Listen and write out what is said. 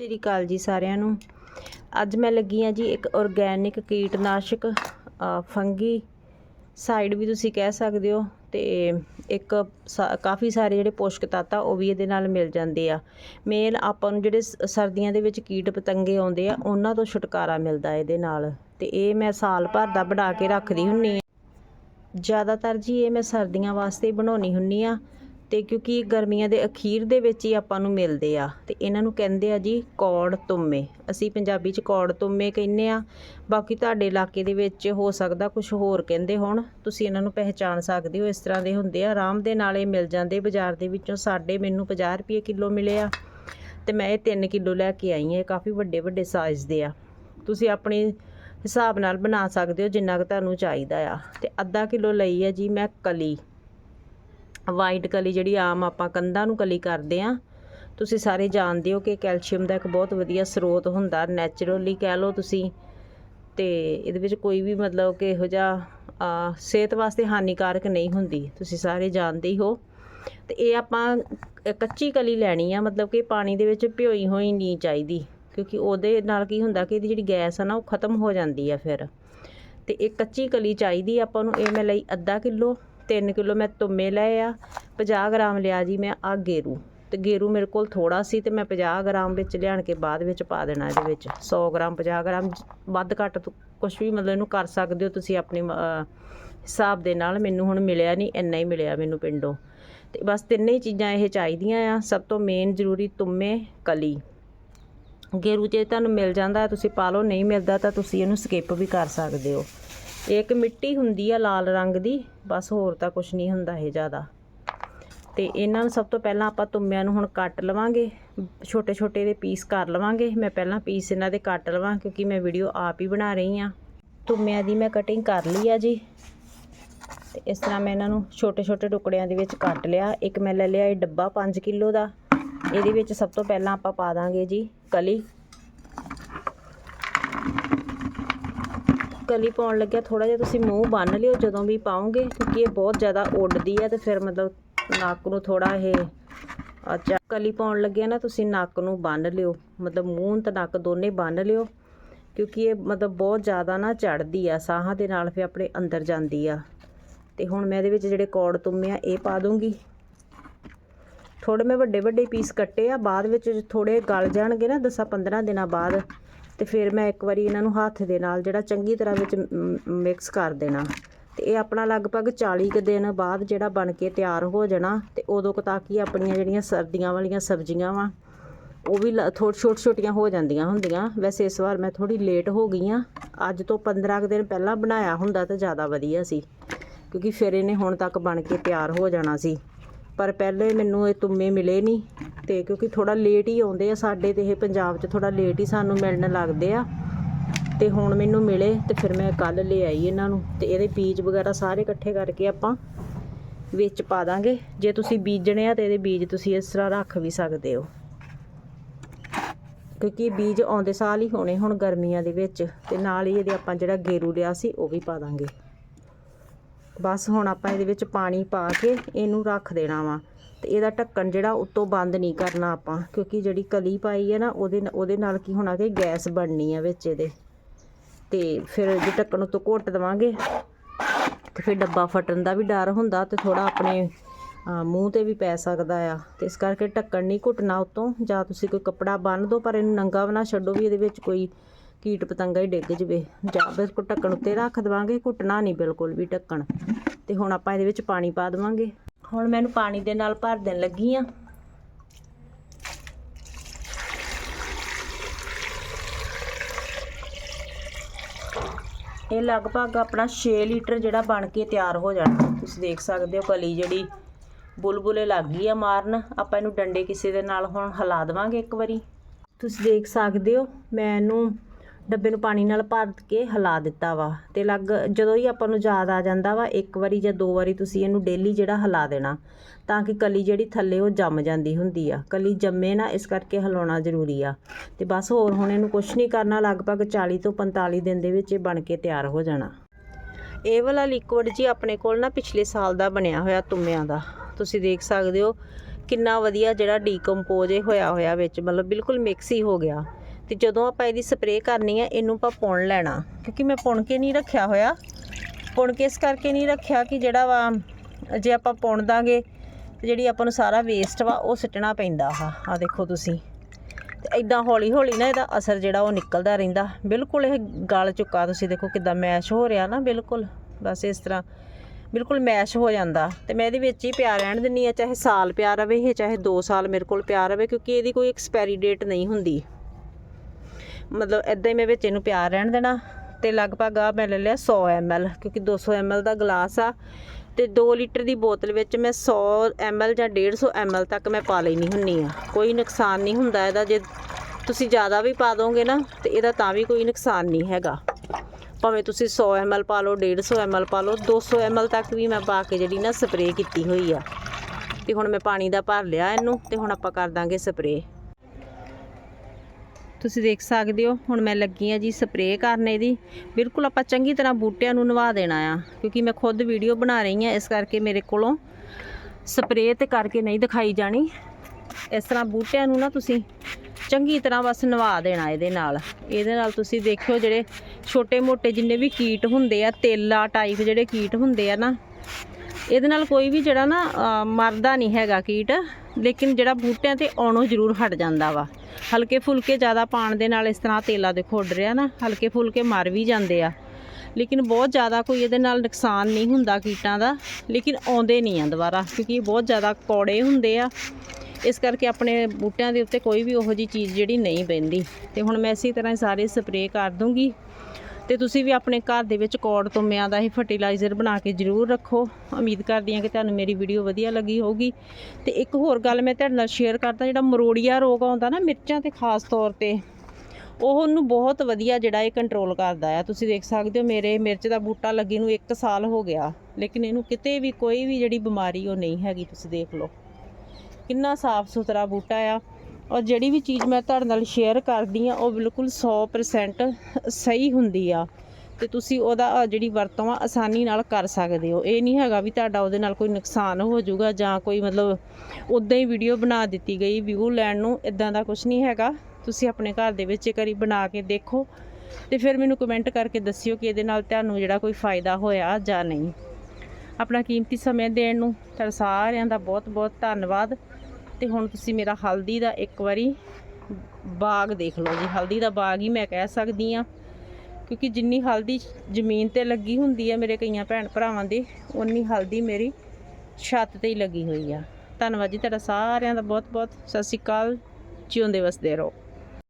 ਸਤਿ ਸ਼੍ਰੀ ਅਕਾਲ ਜੀ ਸਾਰਿਆਂ ਨੂੰ। ਅੱਜ ਮੈਂ ਲੱਗੀ ਆ ਜੀ ਇੱਕ ਆਰਗੈਨਿਕ ਕੀਟਨਾਸ਼ਕ ਫੰਗੀ ਸਾਈਡ ਵੀ ਤੁਸੀਂ ਕਹਿ ਸਕਦੇ ਹੋ ਤੇ ਇੱਕ ਸਾ- ਕਾਫੀ ਸਾਰੇ ਜਿਹੜੇ ਪੋਸ਼ਕ ਤੱਤ ਆ ਉਹ ਵੀ ਇਹਦੇ ਨਾਲ ਮਿਲ ਜਾਂਦੇ ਆ। ਮੇਨ ਆਪਾਂ ਨੂੰ ਜਿਹੜੇ ਸ- ਸਰਦੀਆਂ ਦੇ ਵਿੱਚ ਕੀਟ ਪਤੰਗੇ ਆਉਂਦੇ ਆ, ਉਹਨਾਂ ਤੋਂ ਛੁਟਕਾਰਾ ਮਿਲਦਾ ਇਹਦੇ ਨਾਲ। ਤੇ ਇਹ ਮੈਂ ਸਾਲ ਭਰ ਦਾ ਬਣਾ ਕੇ ਰੱਖਦੀ ਹੁੰਨੀ ਆ। ਜ਼ਿਆਦਾਤਰ ਜੀ ਇਹ ਮੈਂ ਸਰਦੀਆਂ ਵਾਸਤੇ ਹੀ ਬਣਾਉਣੀ ਹੁੰਨੀ ਆ। ਤੇ ਕਿਉਂਕਿ ਇਹ ਗਰਮੀਆਂ ਦੇ ਅਖੀਰ ਦੇ ਵਿੱਚ ਹੀ ਆਪਾਂ ਨੂੰ ਮਿਲਦੇ ਆ। ਤੇ ਇਹਨਾਂ ਨੂੰ ਕਹਿੰਦੇ ਆ ਜੀ ਕੌੜ ਤੁੰਮੇ। ਅਸੀਂ ਪੰਜਾਬੀ 'ਚ ਕੌੜ ਤੁੰਮੇ ਕਹਿੰਦੇ ਆ। ਬਾਕੀ ਤੁਹਾਡੇ ਇਲਾਕੇ ਦੇ ਵਿੱਚ ਹੋ ਸਕਦਾ ਕੁਝ ਹੋਰ ਕਹਿੰਦੇ ਹੋਣ। ਤੁਸੀਂ ਇਹਨਾਂ ਨੂੰ ਪਹਿਚਾਨ ਸਕਦੇ ਹੋ, ਇਸ ਤਰ੍ਹਾਂ ਦੇ ਹੁੰਦੇ ਆ। ਆਰਾਮ ਦੇ ਨਾਲ ਇਹ ਮਿਲ ਜਾਂਦੇ ਬਾਜ਼ਾਰ ਦੇ ਵਿੱਚੋਂ ਸਾਡੇ ਮੈਨੂੰ 50 ਰੁਪਏ ਕਿਲੋ ਮਿਲੇ ਆ। ਤੇ ਮੈਂ ਇਹ 3 ਕਿਲੋ ਲੈ ਕੇ ਆਈ ਹਾਂ। ਇਹ ਕਾਫੀ ਵੱਡੇ ਵੱਡੇ ਸਾਈਜ਼ ਦੇ ਆ। ਤੁਸੀਂ ਆਪਣੇ ਹਿਸਾਬ ਨਾਲ ਬਣਾ ਸਕਦੇ ਹੋ ਜਿੰਨਾ ਕੁ ਤੁਹਾਨੂੰ ਚਾਹੀਦਾ ਆ। ਤੇ ਅੱਧਾ ਕਿਲੋ ਲਈ ਆ ਜੀ ਮੈਂ ਕਲੀ। ਵਾਈਟ ਕਲੀ ਜਿਹੜੀ ਆਮ ਆਪਾਂ ਕੰਧਾਂ ਨੂੰ ਕਲੀ ਕਰਦੇ ਆ ਤੁਸੀਂ ਸਾਰੇ ਜਾਣਦੇ ਹੋ ਕਿ ਕੈਲਸ਼ੀਅਮ ਦਾ ਇੱਕ ਬਹੁਤ ਵਧੀਆ ਸਰੋਤ ਹੁੰਦਾ, ਨੈਚੁਰਲੀ ਕਹਿ ਲਓ ਤੁਸੀਂ, ਤੇ ਇਹਦੇ ਵਿੱਚ ਕੋਈ ਵੀ ਮਤਲਬ ਕਿ ਇਹੋ ਜਿਹਾ ਸਿਹਤ ਵਾਸਤੇ ਹਾਨੀਕਾਰਕ ਨਹੀਂ ਹੁੰਦੀ, ਤੁਸੀਂ ਸਾਰੇ ਜਾਣਦੇ ਹੀ ਹੋ। ਤੇ ਇਹ ਆਪਾਂ ਕੱਚੀ ਕਲੀ ਲੈਣੀ ਆ, ਮਤਲਬ ਕਿ ਪਾਣੀ ਦੇ ਵਿੱਚ ਭਿਓਈ ਹੋਈ ਨਹੀਂ ਚਾਹੀਦੀ, ਕਿਉਂਕਿ ਉਹਦੇ ਨਾਲ ਕੀ ਹੁੰਦਾ ਕਿ ਇਹਦੀ ਜਿਹੜੀ ਗੈਸ ਆ ਨਾ, ਉਹ ਖਤਮ ਹੋ ਜਾਂਦੀ ਆ ਫਿਰ। ਤੇ ਇਹ ਕੱਚੀ ਕਲੀ ਚਾਹੀਦੀ ਆਪਾਂ ਨੂੰ, ਇਹ ਮੈਂ ਲਈ ਅੱਧਾ ਕਿਲੋ। 3 ਕਿਲੋ ਮੈਂ ਤੁੰਮੇ ਲਏ ਆ 50 ਗ੍ਰਾਮ ਲਿਆ ਜੀ ਮੈਂ ਆ ਗੇਰੂ। ਤੇ ਗੇਰੂ ਮੇਰੇ ਕੋਲ ਥੋੜਾ ਸੀ ਤੇ ਮੈਂ 50 ਗ੍ਰਾਮ ਵਿੱਚ ਲਿਆਣ ਕੇ ਬਾਅਦ ਵਿੱਚ ਪਾ ਦੇਣਾ ਇਹਦੇ ਵਿੱਚ। 100 ਗ੍ਰਾਮ 50 ਗ੍ਰਾਮ, ਵੱਧ ਘੱਟ ਕੁਝ ਵੀ ਮਤਲਬ ਇਹਨੂੰ ਕਰ ਸਕਦੇ ਹੋ ਤੁਸੀਂ ਆਪਣੀ ਹਿਸਾਬ ਦੇ ਨਾਲ। ਮੈਨੂੰ ਹੁਣ ਮਿਲਿਆ ਨਹੀਂ, ਇੰਨਾ ਹੀ ਮਿਲਿਆ ਮੈਨੂੰ ਪਿੰਡੋਂ। ਤੇ ਬਸ ਤਿੰਨੇ ਹੀ ਚੀਜ਼ਾਂ ਇਹ ਚਾਹੀਦੀਆਂ ਆ। ਸਭ ਤੋਂ ਮੇਨ ਜ਼ਰੂਰੀ ਤੁੰਮੇ, ਕਲੀ। ਗੇਰੂ ਜੇ ਤੁਹਾਨੂੰ ਮਿਲ ਜਾਂਦਾ, ਤੁਸੀਂ ਪਾ ਲਓ, ਨਹੀਂ ਮਿਲਦਾ ਤਾਂ ਤੁਸੀਂ ਇਹਨੂੰ ਸਕਿਪ ਵੀ ਕਰ ਸਕਦੇ ਹੋ। ਇਹ ਇੱਕ ਮਿੱਟੀ ਹੁੰਦੀ ਆ ਲਾਲ ਰੰਗ ਦੀ, ਬਸ ਹੋਰ ਤਾਂ ਕੁਝ ਨਹੀਂ ਹੁੰਦਾ ਇਹ ਜ਼ਿਆਦਾ। ਤੇ ਇਹਨਾਂ ਨੂੰ ਸਭ ਤੋਂ ਪਹਿਲਾਂ ਆਪਾਂ ਤੁੰਮਿਆਂ ਨੂੰ ਹੁਣ ਕੱਟ ਲਵਾਂਗੇ ਛੋਟੇ ਛੋਟੇ ਦੇ ਪੀਸ ਕਰ ਲਵਾਂਗੇ। ਮੈਂ ਪਹਿਲਾਂ ਪੀਸ ਇਹਨਾਂ ਦੇ ਕੱਟ ਲਵਾਂ, ਕਿਉਂਕਿ ਮੈਂ ਵੀਡੀਓ ਆਪ ਹੀ ਬਣਾ ਰਹੀ ਆ ਤੁੰਮਿਆਂ ਦੀ ਮੈਂ ਕਟਿੰਗ ਕਰ ਲਈ ਆ ਜੀ। ਤੇ ਇਸ ਤਰ੍ਹਾਂ ਮੈਂ ਇਹਨਾਂ ਨੂੰ ਛੋਟੇ ਛੋਟੇ ਟੁਕੜਿਆਂ ਦੇ ਵਿੱਚ ਕੱਟ ਲਿਆ। ਇੱਕ ਮੈਂ ਲੈ ਲਿਆ ਇਹ ਡੱਬਾ 5 ਕਿਲੋ ਦਾ। ਇਹਦੇ ਵਿੱਚ ਸਭ ਤੋਂ ਪਹਿਲਾਂ ਆਪਾਂ ਪਾ ਦਾਂਗੇ ਜੀ ਕਲੀ। ਕਲੀ ਪਾਉਣ ਲੱਗਿਆ ਥੋੜਾ ਜਿਹਾ ਤੁਸੀਂ ਮੂੰਹ ਬੰਨ ਲਿਓ ਜਦੋਂ ਵੀ ਪਾਓਗੇ, ਕਿਉਂਕਿ ਇਹ ਬਹੁਤ ਜ਼ਿਆਦਾ ਉੱਡਦੀ ਹੈ ਤੇ ਫਿਰ ਮਤਲਬ ਨੱਕ ਨੂੰ ਥੋੜਾ ਇਹ ਅੱਛਾ ਕਲੀ ਪਾਉਣ ਲੱਗਿਆ ਨਾ ਤੁਸੀਂ ਨੱਕ ਨੂੰ ਬੰਨ ਲਿਓ, ਮਤਲਬ ਮੂੰਹ ਤੇ ਨੱਕ ਦੋਨੇ ਬੰਨ ਲਿਓ, ਕਿਉਂਕਿ ਇਹ ਮਤਲਬ ਬਹੁਤ ਜ਼ਿਆਦਾ ਨਾ ਚੜਦੀ ਆ, ਸਾਹਾਂ ਦੇ ਨਾਲ ਫਿਰ ਆਪਣੇ ਅੰਦਰ ਜਾਂਦੀ ਆ। ਤੇ ਹੁਣ ਮੈਂ ਇਹਦੇ ਵਿੱਚ ਜਿਹੜੇ ਕੌੜ ਤੁੰਮੇ ਆ, ਇਹ ਪਾ ਦੂੰਗੀ। ਥੋੜੇ ਮੈਂ ਵੱਡੇ ਵੱਡੇ ਪੀਸ ਕੱਟੇ ਆ, ਬਾਅਦ ਵਿੱਚ ਥੋੜੇ ਗਲ ਜਾਣਗੇ ਨਾ 10 15 ਦਿਨਾਂ ਬਾਅਦ ਤੇ ਫਿਰ ਮੈਂ ਇੱਕ ਵਾਰੀ ਇਹਨਾਂ ਨੂੰ ਹੱਥ ਦੇ ਨਾਲ ਜਿਹੜਾ ਚੰਗੀ ਤਰ੍ਹਾਂ ਵਿੱਚ ਮਿਕਸ ਕਰ ਦੇਣਾ। ਤੇ ਇਹ ਆਪਣਾ ਲਗਭਗ 40 ਕੁ ਦਿਨ ਬਾਅਦ ਜਿਹੜਾ ਬਣ ਕੇ ਤਿਆਰ ਹੋ ਜਾਣਾ, ਤੇ ਉਦੋਂ ਕੁ ਤੱਕ ਹੀ ਆਪਣੀਆਂ ਜਿਹੜੀਆਂ ਸਰਦੀਆਂ ਵਾਲੀਆਂ ਸਬਜ਼ੀਆਂ ਵਾ, ਉਹ ਵੀ ਥੋੜੀ ਛੋਟ ਛੋਟੀਆਂ ਹੋ ਜਾਂਦੀਆਂ ਹੁੰਦੀਆਂ। ਵੈਸੇ ਇਸ ਵਾਰ ਮੈਂ ਥੋੜੀ ਲੇਟ ਹੋ ਗਈ ਆ। ਅੱਜ ਤੋਂ 15 ਕੁ ਦਿਨ ਪਹਿਲਾਂ ਬਣਾਇਆ ਹੁੰਦਾ ਤਾਂ ਜ਼ਿਆਦਾ ਵਧੀਆ ਸੀ, ਕਿਉਂਕਿ ਫਿਰ ਇਹਨੇ ਹੁਣ ਤੱਕ ਬਣ ਕੇ ਤਿਆਰ ਹੋ ਜਾਣਾ ਸੀ। ਪਰ ਪਹਿਲੇ ਮੈਨੂੰ ਇਹ ਤੁੰਮੇ ਮਿਲੇ ਨਹੀਂ ਤੇ ਕਿਉਂਕਿ ਥੋੜਾ ਲੇਟ ਹੀ ਆਉਂਦੇ ਆ, ਸਾਡੇ ਤੇ ਇਹ ਪੰਜਾਬ 'ਚ ਥੋੜਾ ਲੇਟ ਹੀ ਸਾਨੂੰ ਮਿਲਣ ਲੱਗਦੇ ਆ। ਤੇ ਹੁਣ ਮੈਨੂੰ ਮਿਲੇ ਤੇ ਫਿਰ ਮੈਂ ਕੱਲ ਲੈ ਆਈ ਇਹਨਾਂ ਨੂੰ ਤੇ ਇਹਦੇ ਬੀਜ ਵਗੈਰਾ ਸਾਰੇ ਇਕੱਠੇ ਕਰਕੇ ਆਪਾਂ ਵਿੱਚ ਪਾ ਦਾਂਗੇ। ਜੇ ਤੁਸੀਂ ਬੀਜਣੇ ਆ ਤੇ ਇਹਦੇ ਬੀਜ ਤੁਸੀਂ ਇਸ ਤਰ੍ਹਾਂ ਰੱਖ ਵੀ ਸਕਦੇ ਹੋ। ਕਿਉਂਕਿ ਇਹ ਬੀਜ ਆਉਂਦੇ ਸਾਲ ਹੀ ਹੋਣੇ ਹੁਣ ਗਰਮੀਆਂ ਦੇ ਵਿੱਚ ਤੇ ਨਾਲ ਹੀ ਇਹਦੇ ਆਪਾਂ ਜਿਹੜਾ ਗੇਰੂ ਲਿਆ ਸੀ ਉਹ ਵੀ ਪਾ ਦਾਂਗੇ। ਬਸ ਹੁਣ ਆਪਾਂ ਇਹਦੇ ਵਿੱਚ ਪਾਣੀ ਪਾ ਕੇ ਇਹਨੂੰ ਰੱਖ ਦੇਣਾ ਵਾ। ਤੇ ਇਹਦਾ ਢੱਕਣ ਜਿਹੜਾ ਉੱਤੋਂ ਬੰਦ ਨਹੀਂ ਕਰਨਾ ਆਪਾਂ, ਕਿਉਂਕਿ ਜਿਹੜੀ ਕਲੀ ਪਾਈ ਹੈ ਨਾ, ਉਹਦੇ ਉਹਦੇ ਨਾਲ ਕੀ ਹੋਣਾ ਕਿ ਗੈਸ ਬਣਨੀ ਆ ਵਿੱਚ ਇਹਦੇ। ਤੇ ਫਿਰ ਜੇ ਢੱਕਣ ਉੱਤੋਂ ਘੁੱਟ ਦੇਵਾਂਗੇ, ਤੇ ਫਿਰ ਡੱਬਾ ਫਟਣ ਦਾ ਵੀ ਡਰ ਹੁੰਦਾ ਤੇ ਥੋੜਾ ਆਪਣੇ ਮੂੰਹ ਤੇ ਵੀ ਪੈ ਸਕਦਾ ਆ। ਤੇ ਇਸ ਕਰਕੇ ਢੱਕਣ ਨਹੀਂ ਘੁੱਟਣਾ ਉਤੋਂ, ਜਾਂ ਤੁਸੀਂ ਕੋਈ ਕੱਪੜਾ ਬੰਨ ਦਿਓ ਪਰ ਇਹਨੂੰ ਨੰਗਾ ਬਣਾ ਛੱਡੋ ਵੀ ਇਹਦੇ ਵਿੱਚ ਕੋਈ ਕੀਟ ਪਤੰਗਾ ਹੀ ਡਿੱਗ ਜਵੇ। ਜਾਂ ਬਿਲਕੁਲ ਢੱਕਣ ਉੱਤੇ ਰੱਖ ਦੇਵਾਂਗੇ, ਘੁੱਟਣਾ ਨਹੀਂ ਬਿਲਕੁਲ ਵੀ ਢੱਕਣ। ਤੇ ਹੁਣ ਆਪਾਂ ਇਹਦੇ ਵਿੱਚ ਪਾਣੀ ਪਾ ਦੇਵਾਂਗੇ। ਹੁਣ ਮੈਨੂੰ ਪਾਣੀ ਦੇ ਨਾਲ ਭਰ ਦੇਣ ਲੱਗੀ ਆ। ਇਹ ਲਗਭਗ ਆਪਣਾ 6 ਲੀਟਰ ਜਿਹੜਾ ਬਣ ਕੇ ਤਿਆਰ ਹੋ ਜਾਣਾ। ਤੁਸੀਂ ਦੇਖ ਸਕਦੇ ਹੋ ਕਲੀ ਜਿਹੜੀ ਬੁਲਬੁਲੇ ਲੱਗ ਗਈ ਆ ਮਾਰਨ। ਆਪਾਂ ਇਹਨੂੰ ਡੰਡੇ ਕਿਸੇ ਦੇ ਨਾਲ ਹੁਣ ਹਿਲਾ ਦੇਵਾਂਗੇ ਇੱਕ ਵਾਰੀ। ਤੁਸੀਂ ਦੇਖ ਸਕਦੇ ਹੋ, ਮੈਂ ਇਹਨੂੰ ਡੱਬੇ ਨੂੰ ਪਾਣੀ ਨਾਲ ਭਰ ਕੇ ਹਿਲਾ ਦਿੱਤਾ ਵਾ ਤੇ ਲੱਗ ਜਦੋਂ ਹੀ ਆਪਾਂ ਨੂੰ ਯਾਦ ਆ ਜਾਂਦਾ ਵਾ, ਇੱਕ ਵਾਰੀ ਜਾਂ ਦੋ ਵਾਰੀ ਤੁਸੀਂ ਇਹਨੂੰ ਡੇਲੀ ਜਿਹੜਾ ਹਿਲਾ ਦੇਣਾ, ਤਾਂ ਕਿ ਕਲੀ ਜਿਹੜੀ ਥੱਲੇ ਉਹ ਜੰਮ ਜਾਂਦੀ ਹੁੰਦੀ ਆ। ਕਲੀ ਜੰਮੇ ਨਾ, ਇਸ ਕਰਕੇ ਹਿਲਾਉਣਾ ਜ਼ਰੂਰੀ ਆ। ਤੇ ਬਸ ਹੋਰ ਹੁਣ ਇਹਨੂੰ ਕੁਝ ਨਹੀਂ ਕਰਨਾ, ਲਗਭਗ 40 ਤੋਂ 45 ਦਿਨ ਦੇ ਵਿੱਚ ਇਹ ਬਣ ਕੇ ਤਿਆਰ ਹੋ ਜਾਣਾ। ਇਹ ਵਾਲਾ ਲਿਕਵਿਡ ਜੀ ਆਪਣੇ ਕੋਲ ਨਾ ਪਿਛਲੇ ਸਾਲ ਦਾ ਬਣਿਆ ਹੋਇਆ ਤੁੰਮਿਆਂ ਦਾ। ਤੁਸੀਂ ਦੇਖ ਸਕਦੇ ਹੋ ਕਿੰਨਾ ਵਧੀਆ ਜਿਹੜਾ ਡੀਕੰਪੋਜ਼ ਹੋਇਆ ਹੋਇਆ ਵਿੱਚ, ਮਤਲਬ ਬਿਲਕੁਲ ਮਿਕਸ ਹੀ ਹੋ ਗਿਆ। ਤੇ ਜਦੋਂ ਆਪਾਂ ਇਹਦੀ ਸਪਰੇਅ ਕਰਨੀ ਹੈ ਇਹਨੂੰ ਆਪਾਂ ਪੁਣ ਲੈਣਾ। ਕਿਉਂਕਿ ਮੈਂ ਪੁਣ ਕੇ ਨਹੀਂ ਰੱਖਿਆ ਹੋਇਆ। ਪੁਣ ਕੇ ਇਸ ਕਰਕੇ ਨਹੀਂ ਰੱਖਿਆ ਕਿ ਜਿਹੜਾ ਵਾ, ਜੇ ਆਪਾਂ ਪੁਣ ਦਾਂਗੇ, ਤੇ ਜਿਹੜੀ ਆਪਾਂ ਨੂੰ ਸਾਰਾ ਵੇਸਟ ਵਾ, ਉਹ ਸਿੱਟਣਾ ਪੈਂਦਾ ਆ ਆ ਦੇਖੋ ਤੁਸੀਂ। ਤੇ ਇਦਾਂ ਹੌਲੀ ਹੌਲੀ ਨਾ ਇਹਦਾ ਅਸਰ ਜਿਹੜਾ ਉਹ ਨਿਕਲਦਾ ਰਹਿੰਦਾ। ਬਿਲਕੁਲ ਇਹ ਗਲ ਚੁੱਕਾ ਤੁਸੀਂ ਦੇਖੋ ਕਿਦਾਂ ਮੈਸ਼ ਹੋ ਰਿਹਾ ਨਾ, ਬਿਲਕੁਲ। ਬਸ ਇਸ ਤਰ੍ਹਾਂ ਬਿਲਕੁਲ ਮੈਸ਼ ਹੋ ਜਾਂਦਾ। ਤੇ ਮੈਂ ਇਹਦੇ ਵਿੱਚ ਹੀ ਪਿਆ ਰਹਿਣ ਦਿੰਨੀ ਆ, ਚਾਹੇ ਸਾਲ ਪਿਆ ਰਵੇ ਇਹ, ਚਾਹੇ 2 ਸਾਲ ਮੇਰੇ ਕੋਲ ਪਿਆ ਰਵੇ, ਕਿਉਂਕਿ ਇਹਦੀ ਕੋਈ ਐਕਸਪਾਇਰੀ ਡੇਟ ਨਹੀਂ ਹੁੰਦੀ। ਮਤਲਬ ਇਦਾਂ ਹੀ ਮੈਂ ਵਿੱਚ ਇਹਨੂੰ ਪਿਆਰ ਰਹਿਣ ਦੇਣਾ ਤੇ ਲਗਭਗ ਆ ਮੈਂ ਲੈ ਲਿਆ 100 ml ਕਿਉਂਕਿ 200 ml ਦਾ ਗਲਾਸ ਆ ਤੇ 2 ਲੀਟਰ ਦੀ ਬੋਤਲ ਵਿੱਚ ਮੈਂ 100 ml ਜਾਂ 150 ml ਤੱਕ ਮੈਂ ਪਾ ਲੈਣੀ ਹੁੰਨੀ ਆ ਕੋਈ ਨੁਕਸਾਨ ਨਹੀਂ ਹੁੰਦਾ ਇਹਦਾ, ਜੇ ਤੁਸੀਂ ਜ਼ਿਆਦਾ ਵੀ ਪਾ ਦੋਗੇ ਨਾ ਤੇ ਇਹਦਾ ਤਾਂ ਵੀ ਕੋਈ ਨੁਕਸਾਨ ਨਹੀਂ ਹੈਗਾ। ਭਾਵੇਂ ਤੁਸੀਂ 100 ml ਪਾ ਲਓ 150 ml ਪਾ ਲਓ 200 ml ਤੱਕ ਵੀ ਮੈਂ ਪਾ ਕੇ ਜਿਹੜੀ ਨਾ ਸਪਰੇਅ ਕੀਤੀ ਹੋਈ ਆ। ਤੇ ਹੁਣ ਮੈਂ ਪਾਣੀ ਦਾ ਭਰ ਲਿਆ ਇਹਨੂੰ ਤੇ ਹੁਣ ਆਪਾਂ ਕਰ ਦਾਂਗੇ ਸਪਰੇਅ। ਤੁਸੀਂ ਦੇਖ ਸਕਦੇ ਹੋ, ਹੁਣ ਮੈਂ ਲੱਗੀ ਆ ਜੀ ਸਪਰੇਅ ਕਰਨ ਇਹਦੀ। ਬਿਲਕੁਲ ਆਪਾਂ ਚੰਗੀ ਤਰ੍ਹਾਂ ਬੂਟਿਆਂ ਨੂੰ ਨਵਾ ਦੇਣਾ ਆ, ਕਿਉਂਕਿ ਮੈਂ ਖੁਦ ਵੀਡੀਓ ਬਣਾ ਰਹੀ ਆ ਇਸ ਕਰਕੇ ਮੇਰੇ ਕੋਲੋਂ ਸਪਰੇਅ ਤੇ ਕਰਕੇ ਨਹੀਂ ਦਿਖਾਈ ਜਾਣੀ। ਇਸ ਤਰ੍ਹਾਂ ਬੂਟਿਆਂ ਨੂੰ ਨਾ ਤੁਸੀਂ ਚੰਗੀ ਤਰ੍ਹਾਂ ਬਸ ਨਵਾ ਦੇਣਾ ਇਹਦੇ ਨਾਲ। ਇਹਦੇ ਨਾਲ ਤੁਸੀਂ ਦੇਖਿਓ ਜਿਹੜੇ ਛੋਟੇ ਮੋਟੇ ਜਿੰਨੇ ਵੀ ਕੀਟ ਹੁੰਦੇ ਆ, ਤੇਲਾ ਟਾਈਪ ਜਿਹੜੇ ਕੀਟ ਹੁੰਦੇ ਆ ਨਾ ਇਹਦੇ ਨਾਲ ਕੋਈ ਵੀ ਜਿਹੜਾ ਨਾ ਮਰਦਾ ਨਹੀਂ ਹੈਗਾ ਕੀਟ, ਲੇਕਿਨ ਜਿਹੜਾ ਬੂਟਿਆਂ ਤੇ ਆਉਣੋਂ ਜ਼ਰੂਰ ਹਟ ਜਾਂਦਾ ਵਾ। ਹਲਕੇ ਫੁਲਕੇ ਜ਼ਿਆਦਾ ਪਾਣ ਦੇ ਨਾਲ ਇਸ ਤਰ੍ਹਾਂ ਤੇਲਾ ਦੇਖੋ ਉੱਡ ਰਿਹਾ ਨਾ, ਹਲਕੇ ਫੁਲਕੇ ਮਰ ਵੀ ਜਾਂਦੇ ਆ। ਲੇਕਿਨ ਬਹੁਤ ਜ਼ਿਆਦਾ ਕੋਈ ਇਹਦੇ ਨਾਲ ਨੁਕਸਾਨ ਨਹੀਂ ਹੁੰਦਾ ਕੀਟਾਂ ਦਾ, ਲੇਕਿਨ ਆਉਂਦੇ ਨਹੀਂ ਆ ਦੁਬਾਰਾ, ਕਿਉਂਕਿ ਇਹ ਬਹੁਤ ਜ਼ਿਆਦਾ ਕੌੜੇ ਹੁੰਦੇ ਆ। ਇਸ ਕਰਕੇ ਆਪਣੇ ਬੂਟਿਆਂ ਦੇ ਉੱਤੇ ਕੋਈ ਵੀ ਉਹੋ ਜੀ ਚੀਜ਼ ਜਿਹੜੀ ਨਹੀਂ ਪੈਂਦੀ। ਤੇ ਹੁਣ ਮੈਂ ਇਸੇ ਤਰ੍ਹਾਂ ਸਾਰੇ ਸਪਰੇਅ ਕਰ ਦੂੰਗੀ। ਤੇ ਤੁਸੀਂ ਵੀ ਆਪਣੇ ਘਰ ਦੇ ਵਿੱਚ ਕੌੜ ਤੁੰਮਿਆਂ ਦਾ ਹੀ ਫਰਟੀਲਾਈਜ਼ਰ ਬਣਾ ਕੇ ਜ਼ਰੂਰ ਰੱਖੋ। ਉਮੀਦ ਕਰਦੀ ਹਾਂ ਕਿ ਤੁਹਾਨੂੰ ਮੇਰੀ ਵੀਡੀਓ ਵਧੀਆ ਲੱਗੀ ਹੋਊਗੀ। ਤੇ ਇੱਕ ਹੋਰ ਗੱਲ ਮੈਂ ਤੁਹਾਡੇ ਨਾਲ ਸ਼ੇਅਰ ਕਰਦਾ, ਜਿਹੜਾ ਮਰੋੜੀਆ ਰੋਗ ਆਉਂਦਾ ਨਾ ਮਿਰਚਾਂ ਤੇ ਖਾਸ ਤੌਰ ਤੇ, ਉਹ ਉਹਨੂੰ ਬਹੁਤ ਵਧੀਆ ਜਿਹੜਾ ਇਹ ਕੰਟਰੋਲ ਕਰਦਾ ਆ। ਤੁਸੀਂ ਦੇਖ ਸਕਦੇ ਹੋ ਮੇਰੇ ਮਿਰਚ ਦਾ ਬੂਟਾ ਲੱਗੀ ਨੂੰ 1 ਸਾਲ ਹੋ ਗਿਆ, ਲੇਕਿਨ ਇਹਨੂੰ ਕਿਤੇ ਵੀ ਕੋਈ ਵੀ ਜਿਹੜੀ ਬਿਮਾਰੀ ਉਹ ਨਹੀਂ ਹੈਗੀ, ਤੁਸੀਂ ਦੇਖ ਲਓ। ਕਿੰਨਾ ਸਾਫ਼ ਸੁਥਰਾ ਬੂਟਾ ਆ। ਔਰ ਜਿਹੜੀ ਵੀ ਚੀਜ਼ ਮੈਂ ਤੁਹਾਡੇ ਨਾਲ ਸ਼ੇਅਰ ਕਰਦੀ ਆ ਉਹ ਬਿਲਕੁਲ 100% ਸਹੀ ਹੁੰਦੀ ਆ। ਤੇ ਤੁਸੀਂ ਉਹਦਾ ਜਿਹੜੀ ਵਰਤੋਂ ਆ, ਆਸਾਨੀ ਨਾਲ ਕਰ ਸਕਦੇ ਹੋ। ਇਹ ਨਹੀਂ ਹੈਗਾ ਵੀ ਤੁਹਾਡਾ ਉਹਦੇ ਨਾਲ ਕੋਈ ਨੁਕਸਾਨ ਹੋ ਜਾਊਗਾ ਜਾਂ ਕੋਈ ਮਤਲਬ ਉਦਾਂ ਹੀ ਵੀਡੀਓ ਬਣਾ ਦਿੱਤੀ ਗਈ ਵਿਊ ਲੈਣ ਨੂੰ। ਇਦਾਂ ਦਾ ਕੁਝ ਨਹੀਂ ਹੈਗਾ। ਤੁਸੀਂ ਆਪਣੇ ਘਰ ਦੇ ਵਿੱਚ ਇੱਕ ਵਾਰੀ ਬਣਾ ਕੇ ਦੇਖੋ ਤੇ ਫਿਰ ਮੈਨੂੰ ਕਮੈਂਟ ਕਰਕੇ ਦੱਸਿਓ ਕਿ ਇਹਦੇ ਨਾਲ ਤੁਹਾਨੂੰ ਜਿਹੜਾ ਕੋਈ ਫਾਇਦਾ ਹੋਇਆ ਜਾਂ ਨਹੀਂ। ਆਪਣਾ ਕੀਮਤੀ ਸਮੇਂ ਦੇਣ ਨੂੰ ਤੁਹਾਡਾ ਸਾਰਿਆਂ ਦਾ ਬਹੁਤ ਬਹੁਤ ਧੰਨਵਾਦ। ਤੇ ਹੁਣ ਤੁਸੀਂ ਮੇਰਾ ਹਲਦੀ ਦਾ ਇੱਕ ਵਾਰੀ ਬਾਗ ਦੇਖ ਲਓ ਜੀ। ਹਲਦੀ ਦਾ ਬਾਗ ਹੀ ਮੈਂ ਕਹਿ ਸਕਦੀ ਆ ਕਿਉਂਕਿ ਜਿੰਨੀ ਹਲਦੀ ਜ਼ਮੀਨ ਤੇ ਲੱਗੀ ਹੁੰਦੀ ਆ ਮੇਰੇ ਕਈਆਂ ਭੈਣ ਭਰਾਵਾਂ ਦੀ ਉਨੀ ਹਲਦੀ ਮੇਰੀ ਛੱਤ ਤੇ ਹੀ ਲੱਗੀ ਹੋਈ ਆ। ਧੰਨਵਾਦ ਜੀ ਤੁਹਾਡਾ ਸਾਰਿਆਂ ਦਾ ਬਹੁਤ ਬਹੁਤ ਸਤਿ ਸ਼੍ਰੀ ਅਕਾਲ। ਜਿਉਂਦੇ ਵਸਦੇ ਰਹੋ।